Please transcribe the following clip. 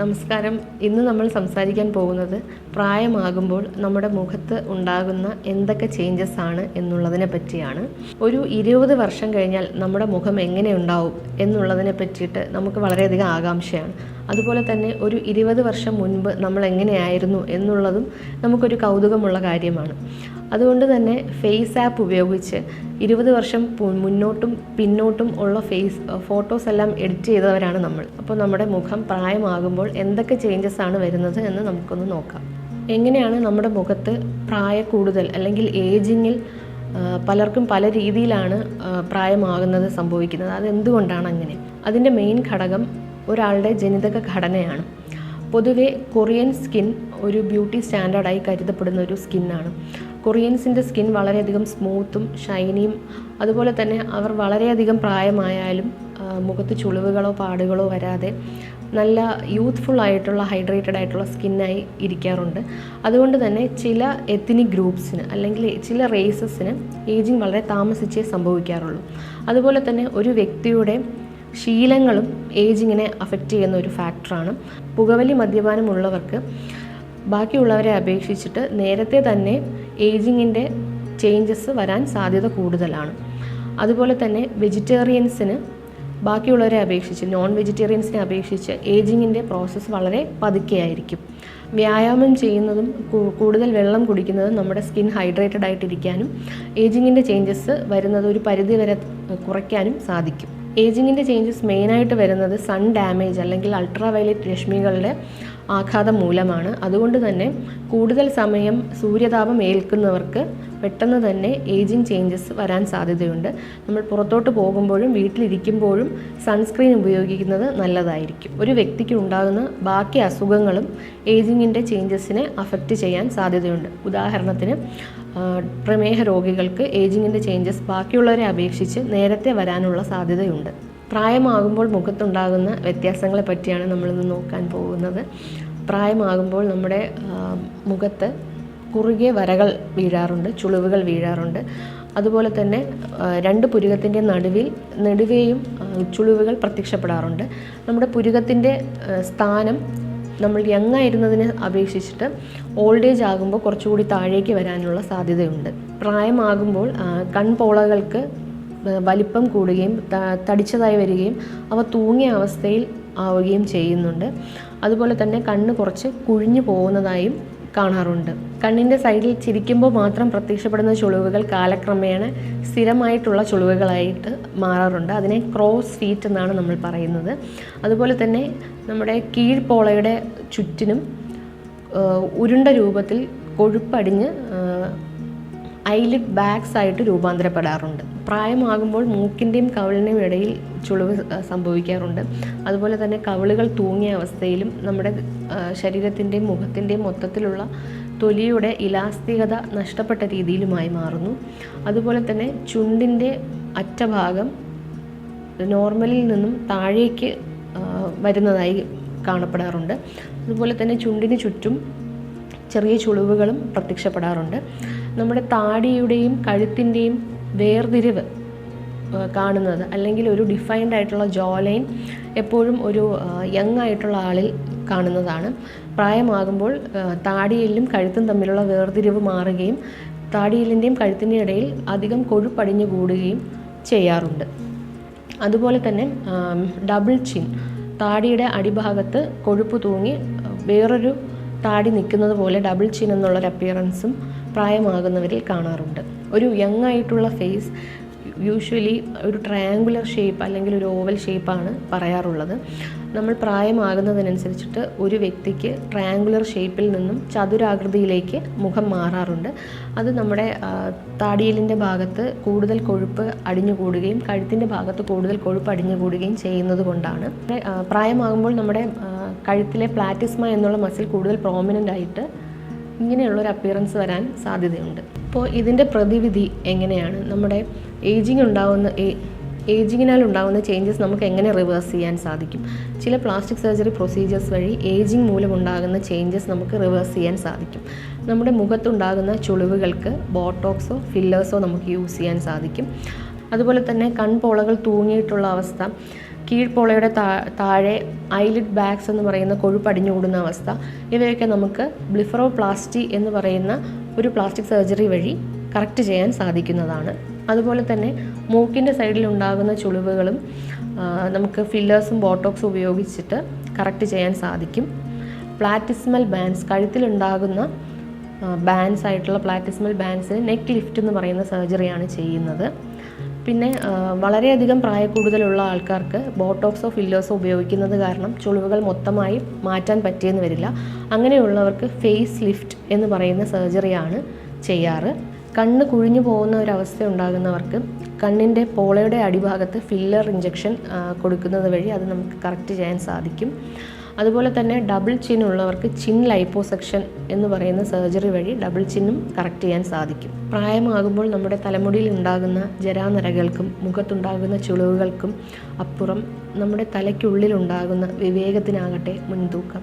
നമസ്കാരം. ഇന്ന് നമ്മൾ സംസാരിക്കാൻ പോകുന്നത് പ്രായമാകുമ്പോൾ നമ്മുടെ മുഖത്ത് ഉണ്ടാകുന്ന എന്തൊക്കെ ചേഞ്ചസ് ആണ് എന്നുള്ളതിനെ പറ്റിയാണ്. ഒരു ഇരുപത് വർഷം കഴിഞ്ഞാൽ നമ്മുടെ മുഖം എങ്ങനെ ഉണ്ടാവും എന്നുള്ളതിനെ പറ്റിയിട്ട് നമുക്ക് വളരെയധികം ആകാംക്ഷയാണ്. അതുപോലെ തന്നെ ഒരു ഇരുപത് വർഷം മുൻപ് നമ്മൾ എങ്ങനെയായിരുന്നു എന്നുള്ളതും നമുക്കൊരു കൗതുകമുള്ള കാര്യമാണ്. അതുകൊണ്ട് തന്നെ ഫേസ് ആപ്പ് ഉപയോഗിച്ച് ഇരുപത് വർഷം മുന്നോട്ടും പിന്നോട്ടും ഉള്ള ഫേസ് ഫോട്ടോസ് എല്ലാം എഡിറ്റ് ചെയ്തവരാണ് നമ്മൾ. അപ്പോൾ നമ്മുടെ മുഖം പ്രായമാകുമ്പോൾ എന്തൊക്കെ ചേഞ്ചസ് ആണ് വരുന്നത് എന്ന് നമുക്കൊന്ന് നോക്കാം. എങ്ങനെയാണ് നമ്മുടെ മുഖത്ത് പ്രായ കൂടുതൽ അല്ലെങ്കിൽ ഏജിങ്ങിൽ പലർക്കും പല രീതിയിലാണ് പ്രായമാകുന്നത് സംഭവിക്കുന്നത്? അതെന്തുകൊണ്ടാണ് അങ്ങനെ? അതിന്റെ മെയിൻ ഘടകം ഒരാളുടെ ജനിതക ഘടനയാണ്. പൊതുവെ കൊറിയൻ സ്കിൻ ഒരു ബ്യൂട്ടി സ്റ്റാൻഡേർഡായി കരുതപ്പെടുന്ന ഒരു സ്കിന്നാണ്. കൊറിയൻസിന്റെ സ്കിൻ വളരെയധികം സ്മൂത്തും ഷൈനിയും അതുപോലെ തന്നെ അവർ വളരെയധികം പ്രായമായാലും മുഖത്ത് ചുളിവുകളോ പാടുകളോ വരാതെ നല്ല യൂത്ത്ഫുൾ ആയിട്ടുള്ള ഹൈഡ്രേറ്റഡ് ആയിട്ടുള്ള സ്കിന്നായി ഇരിക്കാറുണ്ട്. അതുകൊണ്ട് തന്നെ ചില എത്തിനിക് ഗ്രൂപ്പ്സിന് അല്ലെങ്കിൽ ചില റേസസിന് ഏജിങ് വളരെ താമസിച്ചേ സംഭവിക്കാറുള്ളൂ. അതുപോലെ തന്നെ ഒരു വ്യക്തിയുടെ ശീലങ്ങളും ഏജിങ്ങിനെ അഫക്റ്റ് ചെയ്യുന്ന ഒരു ഫാക്ടറാണ് പുകവലി മദ്യപാനമുള്ളവർക്ക് ബാക്കിയുള്ളവരെ അപേക്ഷിച്ചിട്ട് നേരത്തെ തന്നെ ഏജിങ്ങിന്റെ ചേഞ്ചസ് വരാൻ സാധ്യത കൂടുതലാണ്. അതുപോലെ തന്നെ വെജിറ്റേറിയൻസിന് ബാക്കിയുള്ളവരെ അപേക്ഷിച്ച് നോൺ വെജിറ്റേറിയൻസിനെ അപേക്ഷിച്ച് ഏജിങ്ങിന്റെ പ്രോസസ്സ് വളരെ പതുക്കെയായിരിക്കും. വ്യായാമം ചെയ്യുന്നതും കൂടുതൽ വെള്ളം കുടിക്കുന്നതും നമ്മുടെ സ്കിൻ ഹൈഡ്രേറ്റഡ് ആയിട്ടിരിക്കാനും ഏജിങ്ങിന്റെ ചേഞ്ചസ് വരുന്നത് ഒരു പരിധി വരെ കുറയ്ക്കാനും സാധിക്കും. ഏജിങ്ങിന്റെ ചേഞ്ചസ് മെയിനായിട്ട് വരുന്നത് സൺ ഡാമേജ് അല്ലെങ്കിൽ അൾട്രാ വയലറ്റ് രശ്മികളുടെ ആഘാതം മൂലമാണ്. അതുകൊണ്ട് തന്നെ കൂടുതൽ സമയം സൂര്യതാപം ഏൽക്കുന്നവർക്ക് പെട്ടെന്ന് തന്നെ ഏജിങ് ചേഞ്ചസ് വരാൻ സാധ്യതയുണ്ട്. നമ്മൾ പുറത്തോട്ട് പോകുമ്പോഴും വീട്ടിലിരിക്കുമ്പോഴും സൺസ്ക്രീൻ ഉപയോഗിക്കുന്നത് നല്ലതായിരിക്കും. ഒരു വ്യക്തിക്ക് ഉണ്ടാകുന്ന ബാക്കി അസുഖങ്ങളും ഏജിങ്ങിന്റെ ചേഞ്ചസിനെ അഫക്റ്റ് ചെയ്യാൻ സാധ്യതയുണ്ട്. ഉദാഹരണത്തിന് പ്രമേഹ രോഗികൾക്ക് ഏജിങ്ങിന്റെ ചേഞ്ചസ് ബാക്കിയുള്ളവരെ അപേക്ഷിച്ച് നേരത്തെ വരാനുള്ള സാധ്യതയുണ്ട്. പ്രായമാകുമ്പോൾ മുഖത്തുണ്ടാകുന്ന വ്യത്യാസങ്ങളെ പറ്റിയാണ് നമ്മളിന്ന് നോക്കാൻ പോകുന്നത്. പ്രായമാകുമ്പോൾ നമ്മുടെ മുഖത്ത് കുറുകിയ വരകൾ വീഴാറുണ്ട് ചുളിവുകൾ വീഴാറുണ്ട്. അതുപോലെ തന്നെ രണ്ട് പുരുകത്തിന്റെ നടുവിൽ നെടുവേയും ചുളിവുകൾ പ്രത്യക്ഷപ്പെടാറുണ്ട്. നമ്മുടെ പുരുകത്തിന്റെ സ്ഥാനം നമ്മൾ യങ് ആയിരുന്നതിനെ അപേക്ഷിച്ചിട്ട് ഓൾഡ് ഏജ് ആകുമ്പോൾ കുറച്ചുകൂടി താഴേക്ക് വരാനുള്ള സാധ്യതയുണ്ട്. പ്രായമാകുമ്പോൾ കൺപോളകൾക്ക് വലിപ്പം കൂടുകയും തടിച്ചതായി വരികയും അവ തൂങ്ങിയ അവസ്ഥയിൽ ആവുകയും ചെയ്യുന്നുണ്ട്. അതുപോലെ തന്നെ കണ്ണ് കുറച്ച് കുഴിഞ്ഞു പോകുന്നതായും കാണാറുണ്ട്. കണ്ണിന്റെ സൈഡിൽ ചിരിക്കുമ്പോൾ മാത്രം പ്രത്യക്ഷപ്പെടുന്ന ചുളിവുകൾ കാലക്രമേണ സ്ഥിരമായിട്ടുള്ള ചുളിവുകളായിട്ട് മാറാറുണ്ട്. അതിനെ ക്രോസ് ഫീറ്റ് എന്നാണ് നമ്മൾ പറയുന്നത്. അതുപോലെ തന്നെ നമ്മുടെ കീഴ്പോളയുടെ ചുറ്റിനും ഉരുണ്ട രൂപത്തിൽ കൊഴുപ്പടിഞ്ഞ് ഐലിഡ് ബാഗ്സ് ആയിട്ട് രൂപാന്തരപ്പെടാറുണ്ട്. പ്രായമാകുമ്പോൾ മൂക്കിന്റെയും കവിളിന്റെയും ഇടയിൽ ചുളിവ് സംഭവിക്കാറുണ്ട്. അതുപോലെ തന്നെ കവിളുകൾ തൂങ്ങിയ അവസ്ഥയിലും നമ്മുടെ ശരീരത്തിന്റെയും മുഖത്തിന്റെയും മൊത്തത്തിലുള്ള തൊലിയുടെ ഇലാസ്തികത നഷ്ടപ്പെട്ട രീതിയിലുമായി മാറുന്നു. അതുപോലെ തന്നെ ചുണ്ടിന്റെ അറ്റഭാഗം നോർമലിൽ നിന്നും താഴേക്ക് വരുന്നതായി കാണപ്പെടാറുണ്ട്. അതുപോലെ തന്നെ ചുണ്ടിന് ചുറ്റും ചെറിയ ചുളിവുകളും പ്രത്യക്ഷപ്പെടാറുണ്ട്. നമ്മുടെ താടിയുടെയും കഴുത്തിന്റെയും വേർതിരിവ് കാണുന്നത്. അല്ലെങ്കിൽ ഒരു ഡിഫൈൻഡ് ആയിട്ടുള്ള ജോ ലൈൻ എപ്പോഴും ഒരു യങ് ആയിട്ടുള്ള ആളിൽ കാണുന്നതാണ്. പ്രായമാകുമ്പോൾ താടിയിലും കഴുത്തും തമ്മിലുള്ള വേർതിരിവ് മാറുകയും താടിയെല്ലിന്റെയും കഴുത്തിന്റെയും ഇടയിൽ അധികം കൊഴുപ്പടിഞ്ഞു കൂടുകയും ചെയ്യാറുണ്ട്. അതുപോലെ തന്നെ ഡബിൾ ചിൻ താടിയുടെ അടിഭാഗത്ത് കൊഴുപ്പ് തൂങ്ങി വേറൊരു താടി നിൽക്കുന്നത് പോലെ ഡബിൾ ചിൻ എന്നുള്ളൊരു അപ്പിയറൻസും പ്രായമാകുന്നവരിൽ കാണാറുണ്ട്. ഒരു യങ് ആയിട്ടുള്ള ഫേസ് യൂഷ്വലി ഒരു ട്രയാങ്കുലർ ഷേപ്പ് അല്ലെങ്കിൽ ഒരു ഓവൽ ഷേപ്പാണ് പറയാറുള്ളത്. നമ്മൾ പ്രായമാകുന്നതിനനുസരിച്ചിട്ട് ഒരു വ്യക്തിക്ക് ട്രയാങ്കുലർ ഷേപ്പിൽ നിന്നും ചതുരാകൃതിയിലേക്ക് മുഖം മാറാറുണ്ട്. അത് നമ്മുടെ താടിയലിന്റെ ഭാഗത്ത് കൂടുതൽ കൊഴുപ്പ് അടിഞ്ഞുകൂടുകയും കഴുത്തിന്റെ ഭാഗത്ത് കൂടുതൽ കൊഴുപ്പ് അടിഞ്ഞുകൂടുകയും ചെയ്യുന്നത് കൊണ്ടാണ്. പ്രായമാകുമ്പോൾ നമ്മുടെ കഴുത്തിലെ പ്ലാറ്റിസ്മ എന്നുള്ള മസിൽ കൂടുതൽ പ്രോമിനന്റ് ആയിട്ട് ഇങ്ങനെയുള്ള ഒരു അപ്പിയറൻസ് വരാൻ സാധ്യതയുണ്ട്. അപ്പോൾ ഇതിന്റെ പ്രതിവിധി എങ്ങനെയാണ്? നമ്മുടെ ഏജിങ് ഉണ്ടാകുന്ന ഏജിങ്ങിനാൽ ഉണ്ടാകുന്ന ചേഞ്ചസ് നമുക്ക് എങ്ങനെ റിവേഴ്സ് ചെയ്യാൻ സാധിക്കും? ചില പ്ലാസ്റ്റിക് സർജറി പ്രൊസീജിയേഴ്സ് വഴി ഏജിങ് മൂലമുണ്ടാകുന്ന ചേഞ്ചസ് നമുക്ക് റിവേഴ്സ് ചെയ്യാൻ സാധിക്കും. നമ്മുടെ മുഖത്തുണ്ടാകുന്ന ചുളിവുകൾക്ക് ബോട്ടോക്സോ ഫില്ലേഴ്സോ നമുക്ക് യൂസ് ചെയ്യാൻ സാധിക്കും. അതുപോലെ തന്നെ കൺപോളകൾ തൂങ്ങിയിട്ടുള്ള അവസ്ഥ കീഴ്പോളയുടെ താ താഴെ ഐലിഡ് ബാഗ്സ് എന്ന് പറയുന്ന കൊഴുപ്പ് അടിഞ്ഞുകൂടുന്ന അവസ്ഥ. ഇവയൊക്കെ നമുക്ക് ബ്ലിഫറോപ്ലാസ്റ്റി എന്ന് പറയുന്ന ഒരു പ്ലാസ്റ്റിക് സർജറി വഴി കറക്റ്റ് ചെയ്യാൻ സാധിക്കുന്നതാണ്. അതുപോലെ തന്നെ മൂക്കിന്റെ സൈഡിൽ ഉണ്ടാകുന്ന ചുളിവുകളും നമുക്ക് ഫില്ലേഴ്സും ബോട്ടോക്സും ഉപയോഗിച്ചിട്ട് കറക്റ്റ് ചെയ്യാൻ സാധിക്കും. പ്ലാറ്റിസ്മൽ ബാൻസ് കഴുത്തിലുണ്ടാകുന്ന ബാൻസ് ആയിട്ടുള്ള പ്ലാറ്റിസ്മൽ ബാൻസിന് നെക്ക് ലിഫ്റ്റ് എന്ന് പറയുന്ന സർജറിയാണ് ചെയ്യുന്നത്. പിന്നെ വളരെയധികം പ്രായക്കൂടുതലുള്ള ആൾക്കാർക്ക് ബോട്ടോക്സോ ഫില്ലേഴ്സോ ഉപയോഗിക്കുന്നത് കാരണം ചുളിവുകൾ മൊത്തമായി മാറ്റാൻ പറ്റിയെന്ന് വരില്ല. അങ്ങനെയുള്ളവർക്ക് ഫേസ് ലിഫ്റ്റ് എന്ന് പറയുന്ന സർജറിയാണ് ചെയ്യാറ്. കണ്ണ് കുഴിഞ്ഞു പോകുന്ന ഒരവസ്ഥ ഉണ്ടാകുന്നവർക്ക് കണ്ണിന്റെ പോളയുടെ അടിഭാഗത്ത് ഫില്ലർ ഇഞ്ചക്ഷൻ കൊടുക്കുന്നത് വഴി അത് നമുക്ക് കറക്റ്റ് ചെയ്യാൻ സാധിക്കും. അതുപോലെ തന്നെ ഡബിൾ ചിൻ ഉള്ളവർക്ക് ചിൻ ലൈപ്പോസെക്ഷൻ എന്ന് പറയുന്ന സർജറി വഴി ഡബിൾ ചിന്നും കറക്റ്റ് ചെയ്യാൻ സാധിക്കും. പ്രായമാകുമ്പോൾ നമ്മുടെ തലമുടിയിൽ ഉണ്ടാകുന്ന ജരാനരകൾക്കും മുഖത്തുണ്ടാകുന്ന ചുളിവുകൾക്കും അപ്പുറം നമ്മുടെ തലയ്ക്കുള്ളിലുണ്ടാകുന്ന വിവേകത്തിനാകട്ടെ മുൻതൂക്കം.